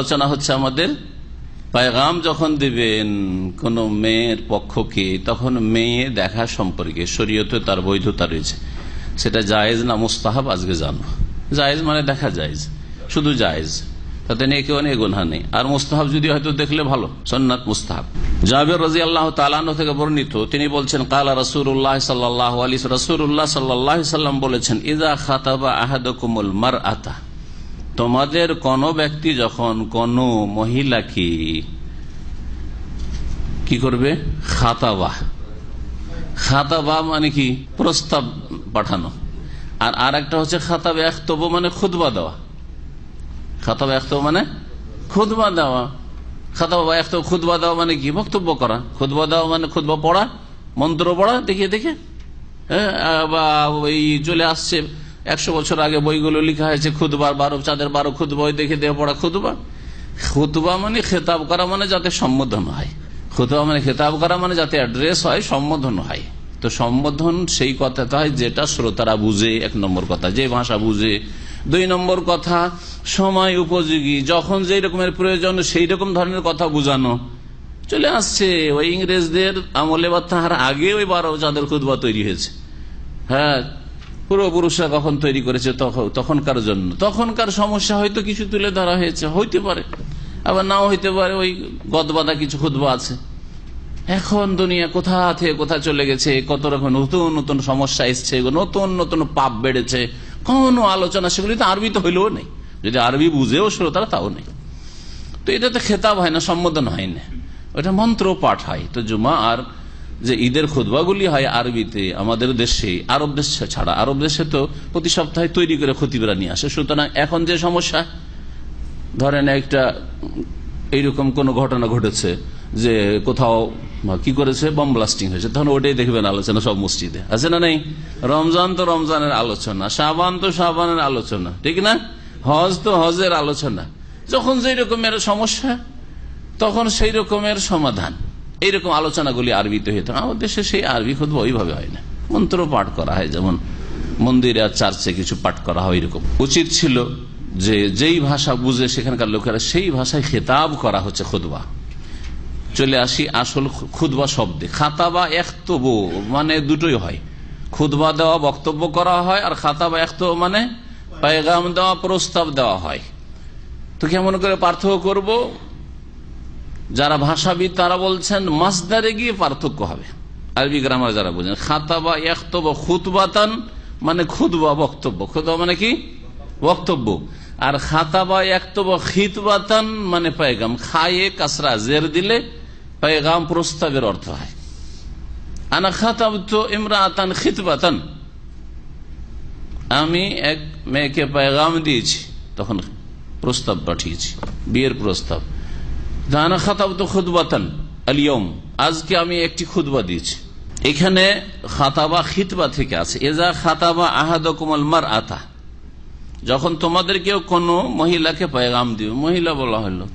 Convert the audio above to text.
আলোচনা হচ্ছে আমাদের, পায়গাম যখন দিবেন কোন মেয়ের পক্ষকে, তখন মেয়ে দেখা সম্পর্কে, শরীয়তে তার বৈধতা রয়েছে। সেটা জায়েজ না মুস্তাহাব আজকে জানো জায়েজ মানে দেখা জায়েজ, শুধু জায়েজ। তাতে নেই কেউ নেই, গুনহা নেই। আর মুস্তাহাব যদি হয়তো দেখলে ভালো সন্ন্যাত মুস্তাহাব। জাবের রাজি আল্লাহ তালানো থেকে বর্ণিত, তিনি বলছেন, কালা রসুল্লাহ সাল্লাহ আলী রসুল্লাহ সাল্লাহ সাল্লাম বলেছেন ইদা খাতাবা আহাদকুমুল মার আতা তোমাদের কোন ব্যক্তি যখন কোন মহিলাকে কি করবে? খাতাবা। খাতাবা মানে কি? প্রস্তাব পাঠানো। আর আর একটা হচ্ছে খাতাবে একতব মানে খুদবা দেওয়া। খাতাবা একতব মানে খুদবা দেওয়া। খাতাবা একতব খুদবা দেওয়া মানে কি? বক্তব্য করা। খুদবা দেওয়া মানে খুদবা পড়া মন্ত্র পড়া দেখে দেখে হ্যাঁ, বা ওই চলে আসছে একশো বছর আগে বইগুলো লেখা হয়েছে খুদবা বারো, চাঁদের বারো খুদবা ওই দেখে দেহ পড়া খুদবা খুতবা মানে খেতাব করা মানে যাতে সম্বোধন হয়। খুতবা মানে খেতাব করা মানে যাতে অ্যাড্রেস হয়, সম্বোধন হয়। তো সম্বোধন সেই কথাটা হয় যেটা শ্রোতারা বুঝে, এক নম্বর কথা। যে ভাষা বুঝে। দুই নম্বর কথা, সময় উপযোগী। যখন যেই রকমের প্রয়োজন, সেই রকম ধরনের কথা বুঝানো। চলে আসছে, ওই ইংরেজদের আমলে বা তাহার আগে ওই বারো চাঁদের খুদবা তৈরি হয়েছে। হ্যাঁ পূর্বপুরুষরা কখন তৈরি করেছে তখন- তখনকার জন্য। তখনকার সমস্যা হয়তো কিছু তুলে ধরা হয়েছে, হইতে পারে। আবার নাও হইতে পারে, ওই গদবাদা কিছু খুদবা আছে। এখন দুনিয়া কোথা থেকে কোথা চলে গেছে, কত রকম নতুন নতুন সমস্যা এসছে, নতুন নতুন পাপ বেড়েছে, কোন আলোচনা সেগুলি তো আরবি তো হইলেও নেই। যদি আরবি বুঝেও শ্রোতারা তাও নেই। তো এটাতে খেতাব হয় না, সম্বোধন হয় না। ওটা মন্ত্র পাঠ হয়, তো জুমা আর যে ঈদের খুদবাগুলি হয় আরবিতে, আমাদের দেশে, আরব দেশ ছাড়া। আরব দেশে তো প্রতি সপ্তাহে তৈরি করে খতিবরা নিয়ে আসে। সুতরাং এখন যে সমস্যা, ধরেন একটা এইরকম কোন ঘটনা ঘটেছে যে কোথাও কি করেছে? বম ব্লাস্টিং হয়েছে। তখন ওটাই দেখবেন আলোচনা সব মসজিদে। আছে না নেই? রমজান তো রমজানের আলোচনা সাবান তো সাবানের আলোচনা, ঠিক না? হজ তো হজের আলোচনা। যখন যেই রকমের সমস্যা, তখন সেই রকমের সমাধান। এইরকম আলোচনাগুলি আরবিতে হয়ে থাকে। আমাদের দেশে সেই আরবি খুব ওইভাবে হয় না। মন্ত্র পাঠ করা হয়, যেমন মন্দিরে আর চার্চে কিছু পাঠ করা হয় এরকম। উচিত ছিল যে যেই ভাষা বুঝে সেখানকার লোকেরা সেই ভাষায় খেতাব করা হচ্ছে খুদবা। চলে আসি আসল খুদবা শব্দে। খাতাবা একতব মানে দুটোই হয়। খুদবা দেওয়া বক্তব্য করা হয় আর খাতাবা একতব মানে পায়গাম দেওয়া, প্রস্তাব দেওয়া হয়। তো কেমন করে পার্থক্য করব? যারা ভাষাবিদ, তারা বলছেন মাসদারে গিয়ে পার্থক্য হবে। আরবি গ্রামার যারা বলছেন, খাতাবা একতব খুতবাতান মানে খুদবা বক্তব্য। খুদবা মানে কি? বক্তব্য। আর খাতাবা একতব খিতবাতান মানে পায়গাম। খায়ে কাসরা, জের দিলে পায়গাম প্রস্তাবের অর্থ হয়। আনা খাতাব তো ইমরাতান খিতবাতান। আমি এক মেয়েকে পায়গাম দিয়েছি, তখন প্রস্তাব পাঠিয়েছি, বিয়ের প্রস্তাব। দানা তো আলিয়ম আজকে আমি একটি খুদবা দিয়েছি। এখানে খাতাবা, খিতবা থেকে আছে। এজা খাতাবা আহাদকুমাল মার আতা যখন তোমাদের কেউ কোনো মহিলাকে পায়গাম দিবে মহিলা বলা হলো